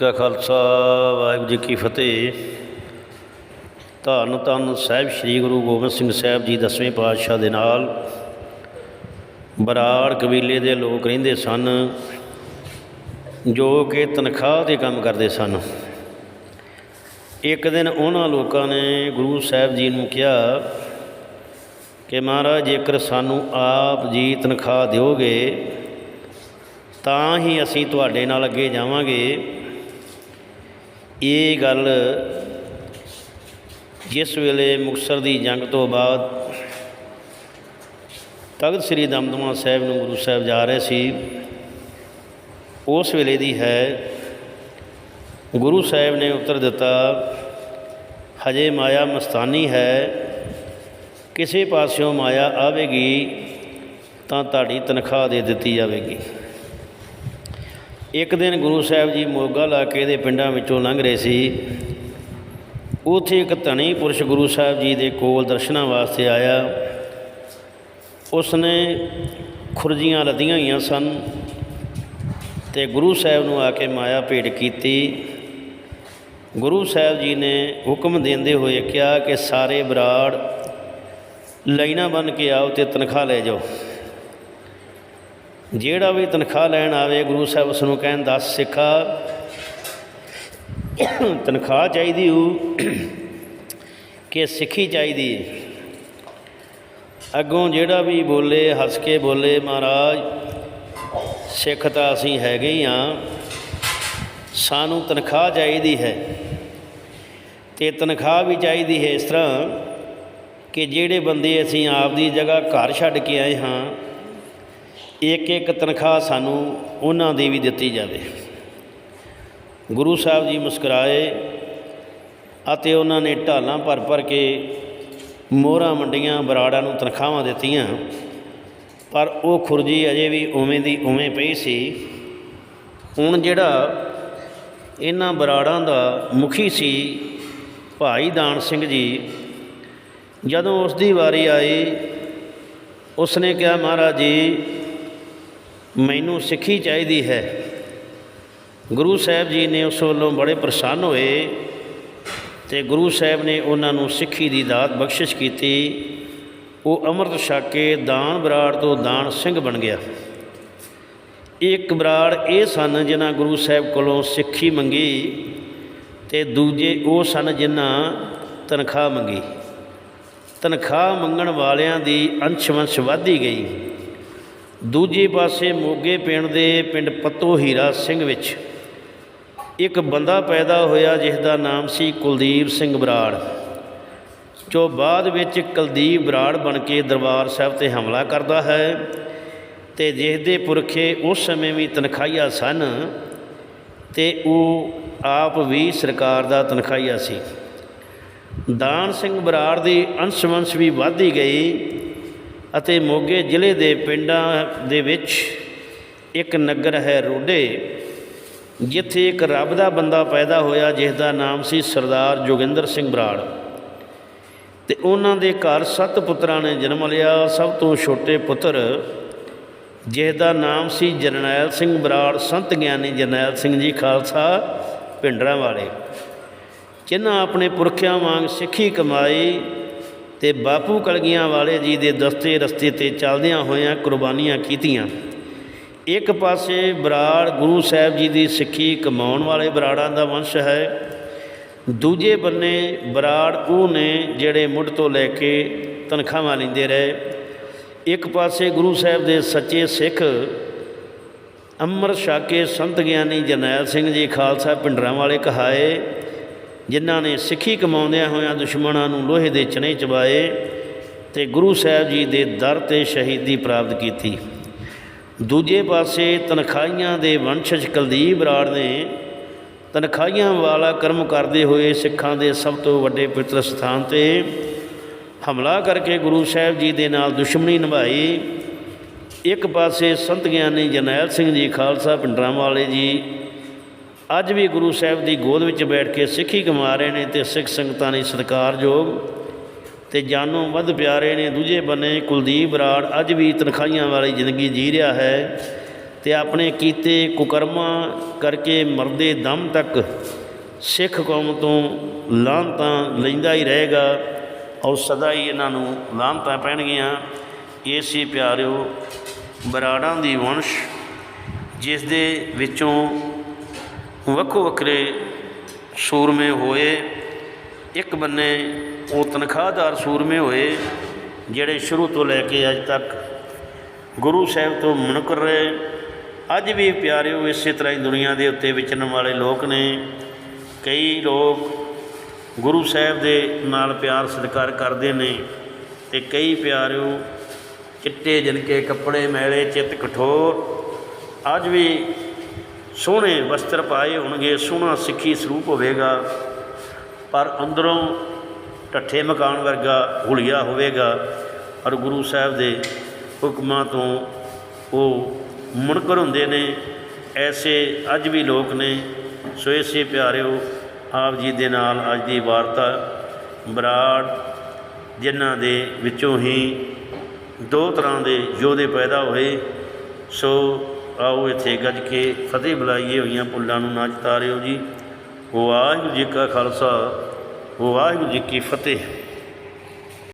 ਕਾ ਖਾਲਸਾ, ਵਾਹਿਗੁਰੂ ਜੀ ਕੀ ਫਤਿਹ। ਧੰਨ ਧੰਨ ਸਾਹਿਬ ਸ੍ਰੀ ਗੁਰੂ ਗੋਬਿੰਦ ਸਿੰਘ ਸਾਹਿਬ ਜੀ ਦਸਵੇਂ ਪਾਤਸ਼ਾਹ ਦੇ ਨਾਲ। ਬਰਾੜ ਕਬੀਲੇ ਦੇ ਲੋਕ ਰਹਿੰਦੇ ਸਨ, ਜੋ ਕਿ ਤਨਖਾਹ ਤੇ ਕੰਮ ਕਰਦੇ ਸਨ। ਇੱਕ ਦਿਨ ਉਹਨਾਂ ਲੋਕਾਂ ਨੇ ਗੁਰੂ ਸਾਹਿਬ ਜੀ ਨੂੰ ਕਿਹਾ ਕਿ ਮਹਾਰਾਜ, ਜੇਕਰ ਸਾਨੂੰ ਆਪ ਜੀ ਤਨਖਾਹ ਦਿਓਗੇ, ਤਾਂ ਹੀ ਅਸੀਂ ਤੁਹਾਡੇ ਨਾਲ ਅੱਗੇ ਜਾਵਾਂਗੇ। ਇਹ ਗੱਲ ਜਿਸ ਵੇਲੇ ਮੁਕਤਸਰ ਦੀ ਜੰਗ ਤੋਂ ਬਾਅਦ ਤਖਤ ਸ੍ਰੀ ਦਮਦਮਾ ਸਾਹਿਬ ਨੂੰ ਗੁਰੂ ਸਾਹਿਬ ਜਾ ਰਹੇ ਸੀ, ਉਸ ਵੇਲੇ ਦੀ ਹੈ, ਗੁਰੂ ਸਾਹਿਬ ਨੇ ਉੱਤਰ ਦਿੱਤਾ, ਹਜੇ ਮਾਇਆ ਮਸਤਾਨੀ ਹੈ, ਕਿਸੇ ਪਾਸਿਓਂ ਮਾਇਆ ਆਵੇਗੀ ਤਾਂ ਤੁਹਾਡੀ ਤਨਖਾਹ ਦੇ ਦਿੱਤੀ ਜਾਵੇਗੀ। ਇੱਕ ਦਿਨ ਗੁਰੂ ਸਾਹਿਬ ਜੀ ਮੋਗਾ ਇਲਾਕੇ ਦੇ ਪਿੰਡਾਂ ਵਿੱਚੋਂ ਲੰਘ ਰਹੇ ਸੀ। ਉੱਥੇ ਇੱਕ ਧਨੀ ਪੁਰਸ਼ ਗੁਰੂ ਸਾਹਿਬ ਜੀ ਦੇ ਕੋਲ ਦਰਸ਼ਨਾਂ ਵਾਸਤੇ ਆਇਆ। ਉਸਨੇ ਖੁਰਜੀਆਂ ਲੱਦੀਆਂ ਹੋਈਆਂ ਸਨ ਤੇ ਗੁਰੂ ਸਾਹਿਬ ਨੂੰ ਆ ਕੇ ਮਾਇਆ ਭੇਟ ਕੀਤੀ। ਗੁਰੂ ਸਾਹਿਬ ਜੀ ਨੇ ਹੁਕਮ ਦਿੰਦੇ ਹੋਏ ਕਿਹਾ ਕਿ ਸਾਰੇ ਬਰਾੜ ਲਾਈਨਾਂ ਬਣ ਕੇ ਆਓ ਤੇ ਤਨਖਾਹ ਲੈ ਜਾਓ। ਜਿਹੜਾ ਵੀ ਤਨਖਾਹ ਲੈਣ ਆਵੇ, ਗੁਰੂ ਸਾਹਿਬ ਉਸ ਨੂੰ ਕਹਿਣ, ਦੱਸ ਸਿੱਖਾ, ਤਨਖਾਹ ਚਾਹੀਦੀ ਹੋ ਕਿ ਸਿੱਖੀ ਚਾਹੀਦੀ ਅੱਗੋਂ ਜਿਹੜਾ ਵੀ ਬੋਲੇ, ਹੱਸ ਕੇ ਬੋਲੇ, ਮਹਾਰਾਜ, ਸਿੱਖ ਤਾਂ ਅਸੀਂ ਹੈਗੇ ਹੀ ਹਾਂ ਸਾਨੂੰ ਤਨਖਾਹ ਚਾਹੀਦੀ ਹੈ। ਤੇ ਤਨਖਾਹ ਵੀ ਚਾਹੀਦੀ ਹੈ ਇਸ ਤਰ੍ਹਾਂ ਕਿ ਜਿਹੜੇ ਬੰਦੇ ਅਸੀਂ ਆਪ ਦੀ ਜਗ੍ਹਾ ਘਰ ਛੱਡ ਕੇ ਆਏ ਹਾਂ ਇੱਕ ਇੱਕ ਤਨਖਾਹ ਸਾਨੂੰ ਉਹਨਾਂ ਦੀ ਵੀ ਦਿੱਤੀ ਜਾਵੇ। ਗੁਰੂ ਸਾਹਿਬ ਜੀ ਮੁਸਕਰਾਏ ਅਤੇ ਉਹਨਾਂ ਨੇ ਢਾਲਾਂ ਭਰ ਭਰ ਕੇ ਮੋਹਰਾਂ ਮੰਡੀਆਂ ਬਰਾੜਾਂ ਨੂੰ ਤਨਖਾਹਾਂ ਦਿੱਤੀਆਂ। ਪਰ ਉਹ ਖੁਰਜੀ ਅਜੇ ਵੀ ਉਵੇਂ ਦੀ ਉਵੇਂ ਪਈ ਸੀ। ਹੁਣ ਜਿਹੜਾ ਇਹਨਾਂ ਬਰਾੜਾਂ ਦਾ ਮੁਖੀ ਸੀ ਭਾਈ ਦਾਨ ਸਿੰਘ ਜੀ, ਜਦੋਂ ਉਸ ਦੀ ਵਾਰੀ ਆਈ, ਉਸਨੇ ਕਿਹਾ, ਮਹਾਰਾਜ ਜੀ ਮੈਨੂੰ ਸਿੱਖੀ ਚਾਹੀਦੀ ਹੈ। ਗੁਰੂ ਸਾਹਿਬ ਜੀ ਨੇ ਉਸ ਵੱਲੋਂ ਬੜੇ ਪ੍ਰਸੰਨ ਹੋਏ ਤੇ ਗੁਰੂ ਸਾਹਿਬ ਨੇ ਉਹਨਾਂ ਨੂੰ ਸਿੱਖੀ ਦੀ ਦਾਤ ਬਖਸ਼ਿਸ਼ ਕੀਤੀ। ਉਹ ਅੰਮ੍ਰਿਤ ਛਕ ਕੇ ਦਾਨ ਬਰਾੜ ਤੋਂ ਦਾਨ ਸਿੰਘ ਬਣ ਗਿਆ। ਇੱਕ ਬਰਾੜ ਇਹ ਸਨ ਜਿਨ੍ਹਾਂ ਗੁਰੂ ਸਾਹਿਬ ਕੋਲੋਂ ਸਿੱਖੀ ਮੰਗੀ ਤੇ ਦੂਜੇ ਉਹ ਸਨ ਜਿਨ੍ਹਾਂ ਤਨਖਾਹ ਮੰਗੀ। ਤਨਖਾਹ ਮੰਗਣ ਵਾਲਿਆਂ ਦੀ ਅੰਸ਼ ਵੰਸ਼ ਵਧਦੀ ਗਈ। ਦੂਜੇ ਪਾਸੇ ਮੋਗੇ ਪਿੰਡ ਦੇ ਪਿੰਡ ਪੱਤੋ ਹੀਰਾ ਸਿੰਘ ਵਿੱਚ ਇੱਕ ਬੰਦਾ ਪੈਦਾ ਹੋਇਆ ਜਿਸ ਦਾ ਨਾਮ ਸੀ ਕੁਲਦੀਪ ਸਿੰਘ ਬਰਾੜ। ਜੋ ਬਾਅਦ ਵਿੱਚ ਕੁਲਦੀਪ ਬਰਾੜ ਬਣ ਕੇ ਦਰਬਾਰ ਸਾਹਿਬ ਤੇ ਹਮਲਾ ਕਰਦਾ ਹੈ ਤੇ ਜਿਸ ਦੇ ਪੁਰਖੇ ਉਸ ਸਮੇਂ ਵੀ ਤਨਖਾਹੀਆ ਸਨ ਤੇ ਉਹ ਆਪ ਵੀ ਸਰਕਾਰ ਦਾ ਤਨਖਾਹੀਆ ਸੀ। ਦਾਨ ਸਿੰਘ ਬਰਾੜ ਦੀ ਅੰਸ਼ਵੰਸ਼ ਵੀ ਵਧਦੀ ਗਈ ਅਤੇ ਮੋਗੇ ਜ਼ਿਲ੍ਹੇ ਦੇ ਪਿੰਡਾਂ ਦੇ ਵਿੱਚ ਇੱਕ ਨਗਰ ਹੈ ਰੋਡੇ, ਜਿੱਥੇ ਇੱਕ ਰੱਬ ਦਾ ਬੰਦਾ ਪੈਦਾ ਹੋਇਆ, ਜਿਸ ਦਾ ਨਾਮ ਸੀ ਸਰਦਾਰ ਜੋਗਿੰਦਰ ਸਿੰਘ ਬਰਾੜ। ਤੇ ਉਹਨਾਂ ਦੇ ਘਰ ਸੱਤ ਪੁੱਤਰਾਂ ਨੇ ਜਨਮ ਲਿਆ, ਸਭ ਤੋਂ ਛੋਟੇ ਪੁੱਤਰ, ਜਿਸ ਦਾ ਨਾਮ ਸੀ ਜਰਨੈਲ ਸਿੰਘ ਬਰਾੜ, ਸੰਤ ਗਿਆਨੀ ਜਰਨੈਲ ਸਿੰਘ ਜੀ ਖਾਲਸਾ ਪਿੰਡਰਾਂ ਵਾਲੇ ਜਿਨ੍ਹਾਂ ਆਪਣੇ ਪੁਰਖਿਆਂ ਵਾਂਗ ਸਿੱਖੀ ਕਮਾਈ ਤੇ ਬਾਪੂ ਕਲਗੀਆਂ ਵਾਲੇ ਜੀ ਦੇ ਦਸਤੇ ਰਸਤੇ ਤੇ ਚੱਲਦਿਆਂ ਹੋਇਆਂ ਕੁਰਬਾਨੀਆਂ ਕੀਤੀਆਂ। ਇੱਕ ਪਾਸੇ ਬਰਾੜ ਗੁਰੂ ਸਾਹਿਬ ਜੀ ਦੀ ਸਿੱਖੀ ਕਮਾਉਣ ਵਾਲੇ ਬਰਾੜਾਂ ਦਾ ਵੰਸ਼ ਹੈ। ਦੂਜੇ ਬੰਨੇ ਬਰਾੜ ਉਹ ਨੇ ਜਿਹੜੇ ਮੁੱਢ ਤੋਂ ਲੈ ਕੇ ਤਨਖਾਹਾਂ ਲੈਂਦੇ ਰਹੇ। ਇੱਕ ਪਾਸੇ ਗੁਰੂ ਸਾਹਿਬ ਦੇ ਸੱਚੇ ਸਿੱਖ ਅੰਮ੍ਰਿਤ ਛਾਕੇ ਸੰਤ ਗਿਆਨੀ ਜਰਨੈਲ ਸਿੰਘ ਜੀ ਖਾਲਸਾ ਪਿੰਡਰਾਂ ਵਾਲੇ ਕਹਾਏ ਜਿਨ੍ਹਾਂ ਨੇ ਸਿੱਖੀ ਕਮਾਉਂਦਿਆਂ ਹੋਇਆਂ ਦੁਸ਼ਮਣਾਂ ਨੂੰ ਲੋਹੇ ਦੇ ਚਨੇ ਚਬਾਏ ਤੇ ਗੁਰੂ ਸਾਹਿਬ ਜੀ ਦੇ ਦਰ ਤੇ ਸ਼ਹੀਦੀ ਪ੍ਰਾਪਤ ਕੀਤੀ। ਦੂਜੇ ਪਾਸੇ ਤਨਖਾਹੀਆਂ ਦੇ ਵੰਸ਼ਜ ਕੁਲਦੀਪ ਬਰਾੜ ਨੇ ਤਨਖਾਹੀਆਂ ਵਾਲਾ ਕਰਮ ਕਰਦੇ ਹੋਏ ਸਿੱਖਾਂ ਦੇ ਸਭ ਤੋਂ ਵੱਡੇ ਪਵਿੱਤਰ ਸਥਾਨ ਤੇ ਹਮਲਾ ਕਰਕੇ ਗੁਰੂ ਸਾਹਿਬ ਜੀ ਦੇ ਨਾਲ ਦੁਸ਼ਮਣੀ ਨਿਭਾਈ। ਇੱਕ ਪਾਸੇ ਸੰਤ ਗਿਆਨੀ ਜਰਨੈਲ ਸਿੰਘ ਜੀ, ਖਾਲਸਾ ਪਿੰਡਰਾਂ ਵਾਲੇ ਜੀ ਅੱਜ ਵੀ ਗੁਰੂ ਸਾਹਿਬ ਦੀ ਗੋਦ ਵਿੱਚ ਬੈਠ ਕੇ ਸਿੱਖੀ ਕਮਾ ਰਹੇ ਨੇ ਤੇ ਸਿੱਖ ਸੰਗਤਾਂ ਲਈ ਸਤਿਕਾਰਯੋਗ ਤੇ ਜਾਨੋਂ ਵੱਧ ਪਿਆਰੇ ਨੇ, ਦੂਜੇ ਬੰਨੇ ਕੁਲਦੀਪ ਬਰਾੜ ਅੱਜ ਵੀ ਤਨਖਾਹੀਆਂ ਵਾਲੀ ਜ਼ਿੰਦਗੀ ਜੀ ਰਿਹਾ ਹੈ ਤੇ ਆਪਣੇ ਕੀਤੇ ਕੁਕਰਮਾਂ ਕਰਕੇ ਮਰਦੇ ਦਮ ਤੱਕ ਸਿੱਖ ਕੌਮ ਤੋਂ ਲਾਹਨਤਾਂ ਲੈਂਦਾ ਹੀ ਰਹੇਗਾ ਔਰ ਸਦਾ ਹੀ ਇਹਨਾਂ ਨੂੰ ਲਾਹਨਤਾਂ ਪੈਣਗੀਆਂ। ਇਸੇ ਪਿਆਰਿਓ ਬਰਾੜਾਂ ਦੀ ਵੰਸ਼, ਜਿਸ ਦੇ ਵਿੱਚੋਂ ਵੱਖੋ ਵੱਖਰੇ ਸੂਰਮੇ ਹੋਏ, ਇੱਕ ਬੰਨੇ ਉਹ ਤਨਖਾਹਦਾਰ ਸੂਰਮੇ ਹੋਏ, ਜਿਹੜੇ ਸ਼ੁਰੂ ਤੋਂ ਲੈ ਕੇ ਅੱਜ ਤੱਕ ਗੁਰੂ ਸਾਹਿਬ ਤੋਂ ਮੁਨਕਰ ਰਹੇ। ਅੱਜ ਵੀ ਪਿਆਰਿਓ, ਇਸੇ ਤਰ੍ਹਾਂ ਹੀ ਦੁਨੀਆ ਦੇ ਉੱਤੇ ਵਿਚਰਨ ਵਾਲੇ ਲੋਕ ਨੇ। ਕਈ ਲੋਕ ਗੁਰੂ ਸਾਹਿਬ ਦੇ ਨਾਲ ਪਿਆਰ ਸਤਿਕਾਰ ਕਰਦੇ ਨੇ ਤੇ ਕਈ ਪਿਆਰਿਓ, ਚਿੱਟੇ ਜਿਨਕੇ ਕੱਪੜੇ, ਮੈਲੇ, ਚਿੱਤ ਕਠੋਰ। ਅੱਜ ਵੀ ਸੋਹਣੇ ਵਸਤਰ ਪਾਏ ਹੋਣਗੇ, ਸੋਹਣਾ ਸਿੱਖੀ ਸਰੂਪ ਹੋਵੇਗਾ, ਪਰ ਅੰਦਰੋਂ ਢੱਠੇ ਮਕਾਨ ਵਰਗਾ ਹੁਲੀਆ ਹੋਵੇਗਾ। ਔਰ ਗੁਰੂ ਸਾਹਿਬ ਦੇ ਹੁਕਮਾਂ ਤੋਂ ਉਹ ਮੁਨਕਰ ਹੁੰਦੇ ਨੇ, ਐਸੇ ਅੱਜ ਵੀ ਲੋਕ ਨੇ। ਸੋ ਇਸੇ ਪਿਆਰਿਓ, ਆਪ ਜੀ ਦੇ ਨਾਲ ਅੱਜ ਦੀ ਵਾਰਤਾ ਬਰਾੜ, ਜਿਨ੍ਹਾਂ ਦੇ ਵਿੱਚੋਂ ਹੀ ਦੋ ਤਰ੍ਹਾਂ ਦੇ ਯੋਧੇ ਪੈਦਾ ਹੋਏ। ਸੋ ਆਓ ਇੱਥੇ ਗੱਜ ਕੇ ਫਤਿਹ ਬੁਲਾਈਏ ਹੋਈਆਂ ਪੁੱਲਾਂ ਨੂੰ ਨਾ ਚਤਾਰਿਓ ਜੀ। ਵਾਹਿਗੁਰੂ ਜੀ ਕਾ ਖਾਲਸਾ ਵਾਹਿਗੁਰੂ ਜੀ ਕੀ ਫਤਿਹ।